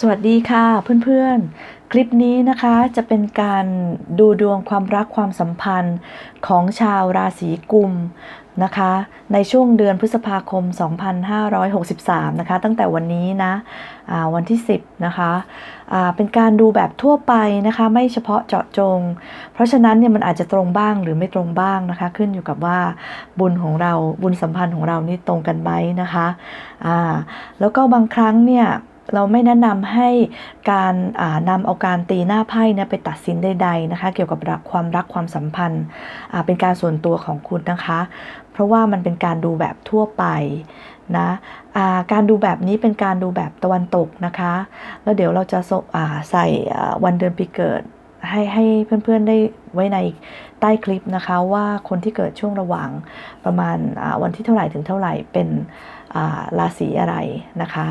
สวัสดีค่ะเพื่อนๆ คลิปนี้นะคะจะเป็นการดูดวงความรักความสัมพันธ์ของชาวราศีกุมนะคะ ในช่วงเดือนพฤษภาคม 2563 นะคะ ตั้งแต่วันนี้นะวันที่ 10 นะคะเป็นการดูแบบทั่วไปนะคะ ไม่เฉพาะเจาะจง เพราะฉะนั้นเนี่ยมันอาจจะตรงบ้างหรือไม่ตรงบ้างนะคะ ขึ้นอยู่กับว่าบุญของเราบุญสัมพันธ์ของเรานี่ตรงกันไหมนะคะอ่าแล้วก็บางครั้งเนี่ย เราไม่แนะนำให้การนำเอาการตีหน้าไพ่เนี่ยไปตัดสินใดๆนะคะ เกี่ยวกับความรักความสัมพันธ์เป็นการส่วนตัวของคุณนะคะ เพราะว่ามันเป็นการดูแบบทั่วไปนะาการดูแบบนี้เป็นการดูแบบตะวันตกนะคะ แล้วเดี๋ยวเราจะใส่วันเดือนปีเกิดให้ให้เพื่อนๆได้ไว้ในใต้คลิปนะคะว่าคนที่เกิดช่วงระหว่างประมาณาวันที่เท่าไหร่ถึงเท่าไหร่เป็นาราศีอะไรนะคะ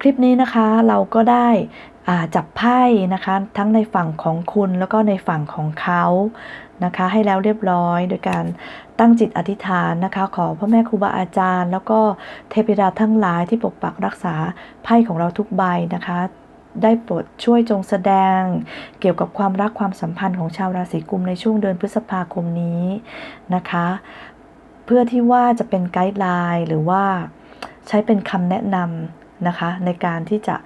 คลิปนี้นะคะเราก็ได้จับไพ่นะคะทั้งในฝั่งของคุณแล้วก็ในฝั่งของเขานะคะให้แล้วเรียบร้อยโดยการตั้งจิตอธิษฐานนะคะขอพ่อแม่ครูบาอาจารย์ แล้วก็เทพดาทั้งหลายที่ปกปักรักษาไพ่ของเราทุกใบนะคะได้โปรดช่วยจงแสดง เกี่ยวกับความรักความสัมพันธ์ของชาวราศีกุมในช่วงเดือนพฤษภาคมนี้นะคะ เพื่อที่ว่าจะเป็นไกด์ไลน์หรือว่า ใช้เป็นคำแนะนำนะคะ ในการที่จะ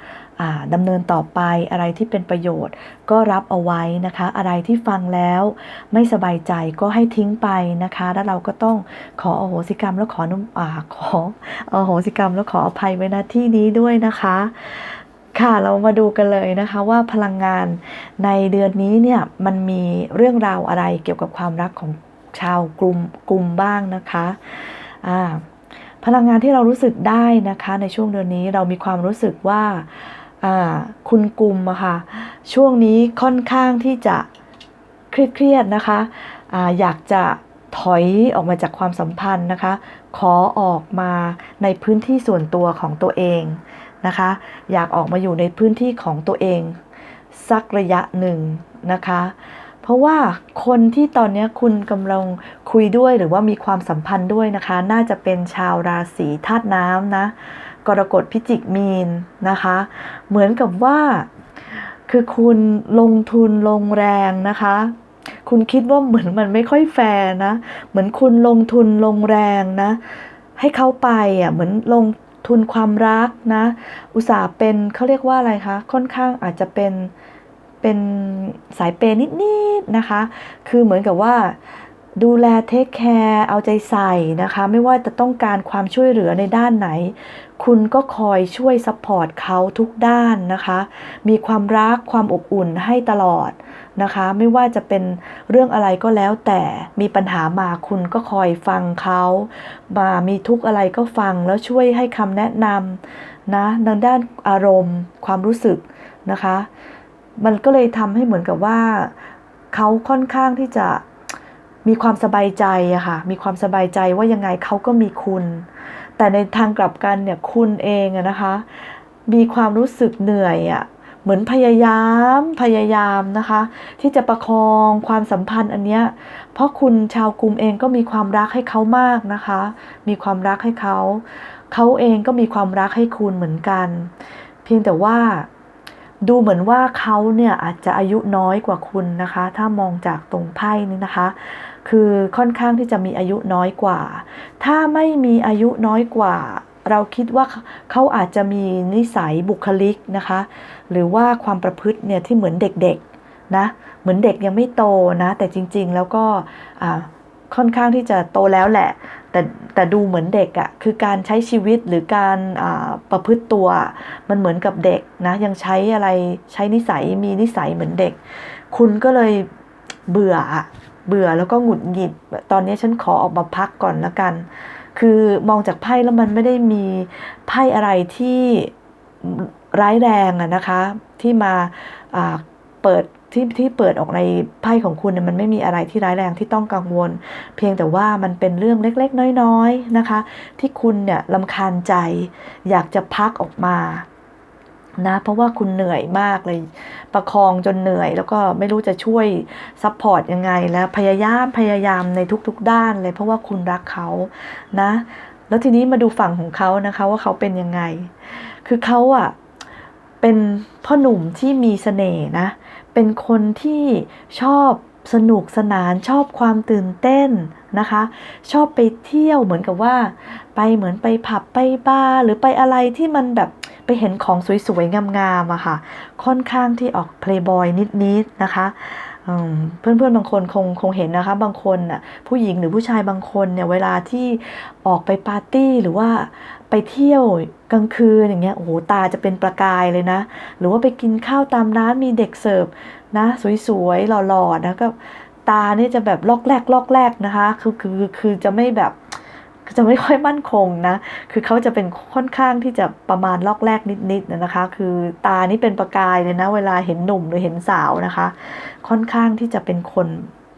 ดำเนินต่อไปอะไรที่เป็นประโยชน์ ก็รับเอาไว้นะคะ อะไรที่ฟังแล้วไม่สบายใจก็ให้ทิ้งไปนะคะ แล้วเราก็ต้องขออโหสิกรรมแล้วขอนุอขออโหสิกรรมแล้วขออภัยไว้ณที่นี้ด้วยนะคะ ค่ะเรามาดูกันเลยนะคะว่าพลังงานในเดือนนี้เนี่ยมันมีเรื่องราวอะไรเกี่ยวกับความรักของชาวกลุ่มกลุ่มบ้างนะคะอ่า พลังงานที่เรารู้สึกได้นะคะในช่วงเดือนนี้เรามีความรู้สึกว่าคุณกลุ่มอะค่ะช่วงนี้ค่อนข้างที่จะเครียดๆนะคะอะอยากจะถอยออกมาจากความสัมพันธ์นะคะ ขอออกมาในพื้นที่ส่วนตัวของตัวเองนะคะ อยากออกมาอยู่ในพื้นที่ของตัวเอง สักระยะหนึ่งนะคะ เพราะว่าคนที่ตอนนี้คุณกำลังคุยด้วยหรือว่ามีความสัมพันธ์ด้วยนะคะ น่าจะเป็นชาวราศีธาตุน้ำนะ กรกฎพิจิกมีนนะคะ เหมือนกับว่า คือคุณลงทุนลงแรงนะคะ คุณคิดว่าเหมือนมันไม่ค่อยแฟร์นะ เหมือนคุณลงทุนลงแรงนะ ให้เขาไปอะเหมือนลงทุนความรักนะ อุตส่าห์เป็นเขาเรียกว่าอะไรคะ ค่อนข้างอาจจะเป็น เป็นสายเปย์นิดๆนนะคะ คือเหมือนกับว่าดูแลเทคแคร์เอาใจใส่นะคะ ไม่ว่าจะต้องการความช่วยเหลือในด้านไหน คุณก็คอยช่วยซัพพอร์ตเขาทุกด้านนะคะ มีความรักความอบอุ่นให้ตลอดนะคะ ไม่ว่าจะเป็นเรื่องอะไรก็แล้วแต่มีปัญหามาคุณก็คอยฟังเขามามีทุกอะไรก็ฟังแล้วช่วยให้คำแนะนำนะทางด้านอารมณ์ ความรู้สึกนะคะ มันก็เลยทำให้เหมือนกับว่าเขาค่อนข้างที่จะมีความสบายใจอะค่ะ มีความสบายใจว่ายังไงเขาก็มีคุณ แต่ในทางกลับกันเนี่ยคุณเองอะนะคะ มีความรู้สึกเหนื่อยอะเหมือนพยายามพยายามนะคะ ที่จะประคองความสัมพันธ์อันเนี้ยเพราะคุณชาวกลุ่มเองก็มีความรักให้เขามากนะคะ มีความรักให้เขา เขาเองก็มีความรักให้คุณเหมือนกัน เพียงแต่ว่า ดูเหมือนว่าเขาเนี่ยอาจจะอายุน้อยกว่าคุณนะคะ ถ้ามองจากตรงไพ่นี้นะคะ คือค่อนข้างที่จะมีอายุน้อยกว่า ถ้าไม่มีอายุน้อยกว่า เราคิดว่าเขาอาจจะมีนิสัยบุคลิกนะคะ หรือว่าความประพฤติเนี่ยที่เหมือนเด็กๆนะ เหมือนเด็กยังไม่โตนะ แต่จริงๆแล้วก็ ค่อนข้างที่จะโตแล้วแหละ แต่แต่ดูเหมือนเด็กอะ่ะคือการใช้ชีวิตหรือการประพฤติตัว มันเหมือนกับเด็กนะยังใช้อะไรใช้นิสัยมีนิสัยเหมือนเด็ก คุณก็เลยเบื่อเบื่อแล้วก็หงุดหงิด ตอนนี้ฉันขอออกมาพักก่อนละกัน คือมองจากไพ่แล้วมันไม่ได้มีไพ่อะไรที่ร้ายแรงอะนะคะ ที่มาเปิด ที่ที่เปิดออกในไพ่ของคุณเนี่ยมันไม่มีอะไรที่ร้ายแรงที่ต้องกังวล เพียงแต่ว่ามันเป็นเรื่องเล็กๆ น้อยๆนะคะ ที่คุณเนี่ยลำคาญใจ อยากจะพักออกมานะเพราะว่าคุณเหนื่อยมากเลย ประคองจนเหนื่อย แล้วก็ไม่รู้จะช่วยซัพพอร์ตยังไงแล้วพยายามพยายามในทุกๆด้านเลย เพราะว่าคุณรักเขานะ แล้วทีนี้มาดูฝั่งของเขานะคะว่าเขาเป็นยังไง คือเขาอะ เป็นพ่อหนุ่มที่มีเสน่ห์นะ เป็นคนที่ชอบสนุกสนานชอบความตื่นเต้นนะคะ ชอบไปเที่ยวเหมือนกับว่า ไปเหมือนไปผับไปบาร์หรือไปอะไรที่มันแบบไปเห็นของสวยๆงามๆอะค่ะ ค่อนข้างที่ออกเพลย์บอยนิดๆนะคะ เพื่อนๆบางคนคงคงเห็นนะคะ บางคนน่ะผู้หญิงหรือผู้ชายบางคนเนี่ยเวลาที่ออกไปปาร์ตี้หรือว่าไปเที่ยวกลางคืนอย่างเงี้ยโอ้โหตาจะเป็นประกายเลยนะ หรือว่าไปกินข้าวตามร้านมีเด็กเสิร์ฟนะสวยๆหล่อๆนะก็ตาเนี่ยจะแบบลอกแรกลอกแรกนะคะ คือคือคือจะไม่แบบ จะไม่ค่อยมั่นคงนะ คือเขาจะเป็นค่อนข้างที่จะประมาณลอกแรกนิดๆนะคะ คือตานี่เป็นประกายเลยนะ เวลาเห็นหนุ่มหรือเห็นสาวนะคะ ค่อนข้างที่จะเป็นคน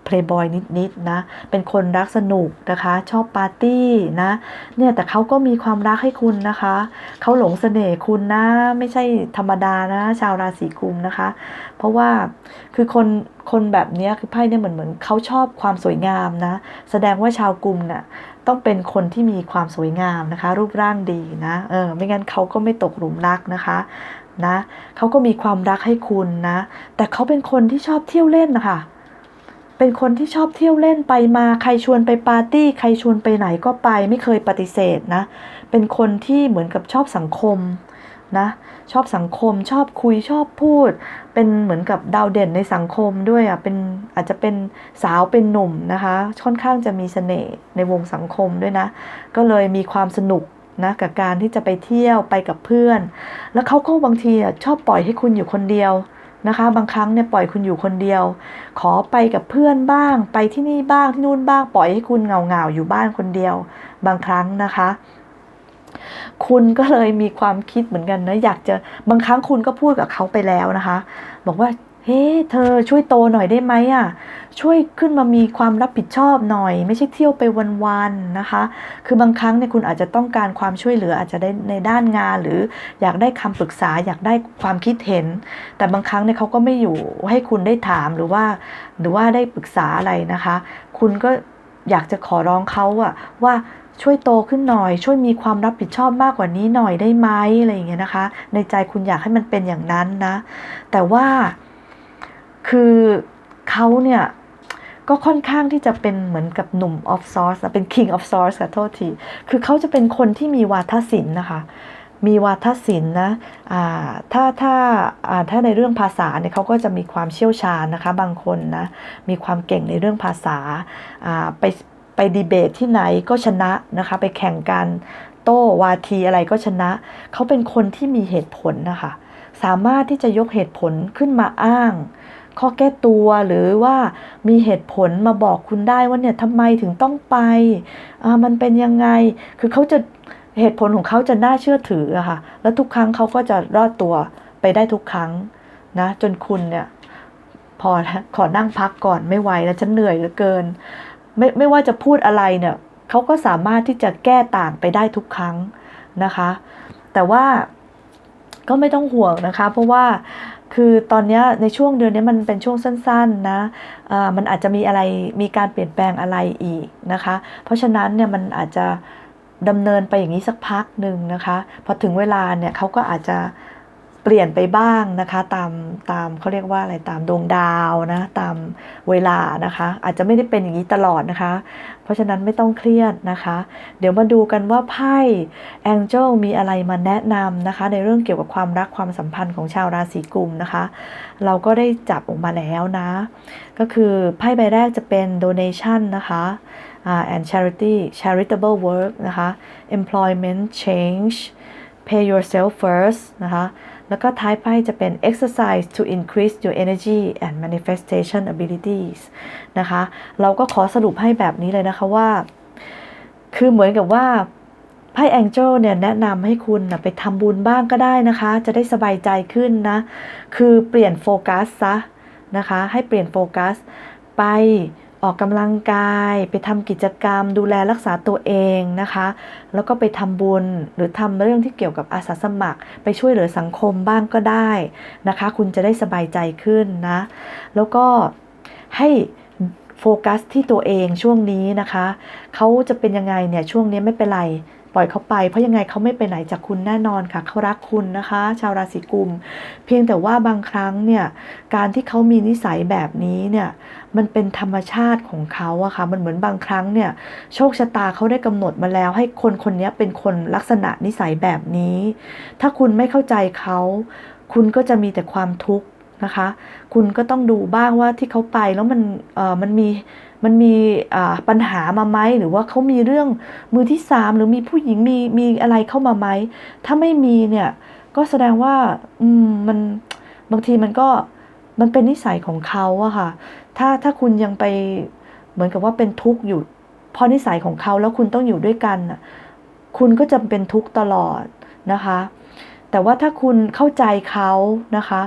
เพลย์บอยนิดๆนะ เป็นคนรักสนุกนะคะ ชอบปาร์ตี้นะ เนี่ยแต่เขาก็มีความรักให้คุณนะคะ เขาหลงเสน่ห์คุณนะ ไม่ใช่ธรรมดานะ ชาวราศีกุมนะคะ เพราะว่าคือคนคนแบบนี้คือไพ่เนี่ยเหมือนเหมือนเขาชอบความสวยงามนะ แสดงว่าชาวกุมน่ะ ต้องเป็นคนที่มีความสวยงามนะคะ รูปร่างดีนะเออไม่งั้นเขาก็ไม่ตกหลุมรักนะคะนะเขาก็มีความรักให้คุณนะ แต่เขาเป็นคนที่ชอบเที่ยวเล่นนะคะเป็นคนที่ชอบเที่ยวเล่นไปมาใครชวนไปปาร์ตี้ใครชวนไปไหนก็ไปไม่เคยปฏิเสธนะ เป็นคนที่เหมือนกับชอบสังคม นะชอบสังคมชอบคุยชอบพูด เป็นเหมือนกับดาวเด่นในสังคมด้วยอะเป็นอาจจะเป็นสาวเป็นหนุ่มนะคะค่อนข้างจะมีเสน่ห์ในวงสังคมด้วยนะ ก็เลยมีความสนุกนะกับการที่จะไปเที่ยวไปกับเพื่อน แล้วเขาก็บางทีอะชอบปล่อยให้คุณอยู่คนเดียวนะคะ บางครั้งเนี่ยปล่อยคุณอยู่คนเดียว ขอไปกับเพื่อนบ้าง ไปที่นี่บ้างที่นู่นบ้างปล่อยให้คุณเงาเงาอยู่บ้านคนเดียว บางครั้งนะคะ คุณก็เลยมีความคิดเหมือนกันนะ อยากจะบางครั้งคุณก็พูดกับเขาไปแล้วนะคะ บอกว่าเฮ้เธอช่วยโตหน่อยได้ไหมอะ ช่วยขึ้นมามีความรับผิดชอบหน่อย ไม่ใช่เที่ยวไปวันๆนะคะ คือบางครั้งเนี่ยคุณอาจจะต้องการความช่วยเหลืออาจจะได้ในด้านงาน หรืออยากได้คำปรึกษาอยากได้ความคิดเห็น แต่บางครั้งเนี่ยเขาก็ไม่อยู่ให้คุณได้ถามหรือว่า หรือว่าได้ปรึกษาอะไรนะคะ คุณก็ อยากจะขอร้องเขาอะว่าช่วยโตขึ้นหน่อย ช่วยมีความรับผิดชอบมากกว่านี้หน่อยได้ไหมอะไรอย่างเงี้ยนะคะ ในใจคุณอยากให้มันเป็นอย่างนั้นนะ แต่ว่าคือเขาเนี่ยก็ค่อนข้างที่จะเป็นเหมือนกับหนุ่ม of swords อะเป็น king of swords ค่ะโทษที คือเขาจะเป็นคนที่มีวาทศิลป์นะคะ มีวาทศิลป์นะถ้าถ้าถ้าในเรื่องภาษาเนี่ยเขาก็จะมีความเชี่ยวชาญนะคะ บางคนนะมีความเก่งในเรื่องภาษาไปไปดีเบตที่ไหนก็ชนะนะคะ ไปแข่งกันโต้วาทีอะไรก็ชนะ เขาเป็นคนที่มีเหตุผลนะคะ สามารถที่จะยกเหตุผลขึ้นมาอ้าง ข้อแก้ตัวหรือว่ามีเหตุผลมาบอกคุณได้ว่าเนี่ยทำไมถึงต้องไป มันเป็นยังไง คือเขาจะ เหตุผลของเขาจะน่าเชื่อถืออะค่ะ แล้วทุกครั้งเขาก็จะรอดตัวไปได้ทุกครั้งนะ จนคุณเนี่ย พอแล้วขอนั่งพักก่อนไม่ไหวแล้วฉันเหนื่อยเหลือเกิน ไม่ไม่ว่าจะพูดอะไรเนี่ยเขาก็สามารถที่จะแก้ต่างไปได้ทุกครั้งนะคะ แต่ว่าก็ไม่ต้องห่วงนะคะ เพราะว่าคือตอนนี้ในช่วงเดือนนี้มันเป็นช่วงสั้นๆนะอ่ามันอาจจะมีอะไรมีการเปลี่ยนแปลงอะไรอีกนะคะ เพราะฉะนั้นเนี่ยมันอาจจะ ดำเนินไปอย่างนี้สักพักหนึ่งนะคะ พอถึงเวลาเนี่ยเขาก็อาจจะเปลี่ยนไปบ้างนะคะตามตามเขาเรียกว่าอะไรตามดวงดาวนะตามเวลานะคะ อาจจะไม่ได้เป็นอย่างนี้ตลอดนะคะ เพราะฉะนั้นไม่ต้องเครียดนะคะ เดี๋ยวมาดูกันว่าไพ่ Angel มีอะไรมาแนะนำนะคะ ในเรื่องเกี่ยวกับความรักความสัมพันธ์ของชาวราศีกุมนะคะ เราก็ได้จับออกมาแล้วนะ ก็คือไพ่ใบแรกจะเป็น donation นะคะ and charity charitable work นะคะ employment change pay yourself first นะคะแล้วก็ท้ายไพ่จะเป็น exercise to increase your energy and manifestation abilities นะคะ เราก็ขอสรุปให้แบบนี้เลยนะคะว่า คือเหมือนกับว่าไพ่ Angel เนี่ยแนะนำให้คุณนะไปทำบุญบ้างก็ได้นะคะ จะได้สบายใจขึ้นนะ คือเปลี่ยนโฟกัสซะนะคะ ให้เปลี่ยนโฟกัสไป ออกกำลังกาย ไปทำกิจกรรม ดูแลรักษาตัวเองนะคะ แล้วก็ไปทำบุญหรือทำเรื่องที่เกี่ยวกับอาสาสมัคร ไปช่วยเหลือสังคมบ้างก็ได้นะคะ คุณจะได้สบายใจขึ้นนะ แล้วก็ให้โฟกัสที่ตัวเองช่วงนี้นะคะ เขาจะเป็นยังไงเนี่ยช่วงนี้ไม่เป็นไรปล่อยเขาไปเพราะยังไงเขาไม่ไปไหนจากคุณแน่นอนค่ะเขารักคุณนะคะ ชาวราศีกุม เพียงแต่ว่าบางครั้งเนี่ยการที่เขามีนิสัยแบบนี้เนี่ย มันเป็นธรรมชาติของเขาอะค่ะ มันเหมือนบางครั้งเนี่ย โชคชะตาเขาได้กำหนดมาแล้ว ให้คนคนนี้เป็นคนลักษณะนิสัยแบบนี้ ถ้าคุณไม่เข้าใจเขา คุณก็จะมีแต่ความทุกข์นะคะ คุณก็ต้องดูบ้างว่าที่เขาไปแล้วมันเอ่อมันมีมันมีปัญหามาไหมหรือว่าเขามีเรื่องมือที่สามหรือมีผู้หญิงมีมีอะไรเข้ามาไหมถ้าไม่มีเนี่ยก็แสดงว่าอืมมันบางทีมันก็ มันเป็นนิสัยของเขาอะค่ะ ถ้าถ้าคุณยังไปเหมือนกับว่าเป็นทุกข์อยู่เพราะนิสัยของเขาแล้วคุณต้องอยู่ด้วยกันน่ะคุณก็จะเป็นทุกข์ตลอดนะคะ แต่ว่าถ้าคุณเข้าใจเขานะคะ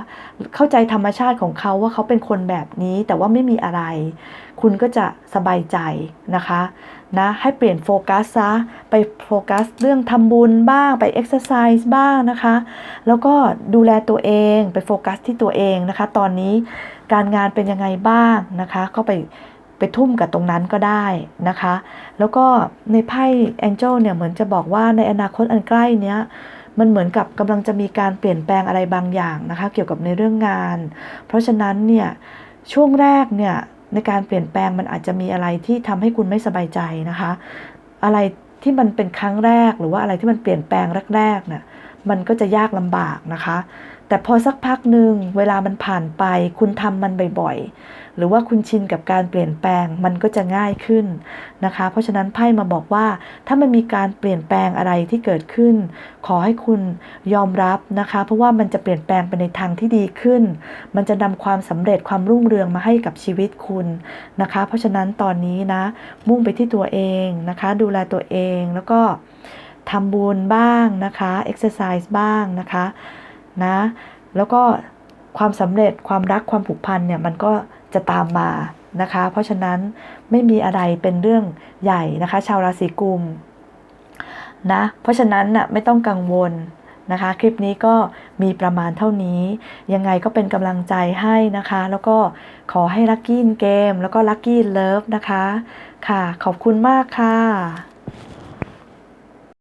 เข้าใจธรรมชาติของเขาว่าเขาเป็นคนแบบนี้ แต่ว่าไม่มีอะไร คุณก็จะสบายใจนะคะนะให้เปลี่ยนโฟกัสซะไปโฟกัสเรื่องทำบุญบ้างไปเอ็กซ์ไซส์บ้างนะคะ แล้วก็ดูแลตัวเองไปโฟกัสที่ตัวเองนะคะ ตอนนี้การงานเป็นยังไงบ้างนะคะ ก็ไปไปทุ่มกับตรงนั้นก็ได้นะคะ แล้วก็ในไพ่แองเจิลเนี่ยเหมือนจะบอกว่าในอนาคตอันใกล้เนี้ย มันเหมือนกับกำลังจะมีการเปลี่ยนแปลงอะไรบางอย่างนะคะ เกี่ยวกับในเรื่องงาน เพราะฉะนั้นเนี่ยช่วงแรกเนี่ยในการเปลี่ยนแปลงมันอาจจะมีอะไรที่ทำให้คุณไม่สบายใจนะคะ อะไรที่มันเป็นครั้งแรกหรือว่าอะไรที่มันเปลี่ยนแปลงแรกๆน่ะมันก็จะยากลำบากนะคะ แต่พอสักพักหนึ่งเวลามันผ่านไป คุณทำมันบ่อยๆ หรือว่าคุณชินกับการเปลี่ยนแปลงมันก็จะง่ายขึ้นนะคะ เพราะฉะนั้นไพ่มาบอกว่า ถ้ามันมีการเปลี่ยนแปลงอะไรที่เกิดขึ้น ขอให้คุณยอมรับนะคะ เพราะว่ามันจะเปลี่ยนแปลงไปในทางที่ดีขึ้น มันจะนำความสำเร็จความรุ่งเรืองมาให้กับชีวิตคุณนะคะ เพราะฉะนั้นตอนนี้นะมุ่งไปที่ตัวเองนะคะ ดูแลตัวเองแล้วก็ทำบุญบ้างนะคะเอ็กซ์ไซส์บ้างนะคะ นะ แล้วก็ความสำเร็จความรักความผูกพันเนี่ยมันก็จะตามมานะคะ เพราะฉะนั้นไม่มีอะไรเป็นเรื่องใหญ่นะคะ ชาวราศีกุมนะ เพราะฉะนั้นน่ะไม่ต้องกังวลนะคะ คลิปนี้ก็มีประมาณเท่านี้ ยังไงก็เป็นกำลังใจให้นะคะ แล้วก็ขอให้ลัคกี้เกม แล้วก็ลัคกี้เลิฟนะคะ ค่ะ ขอบคุณมากค่ะ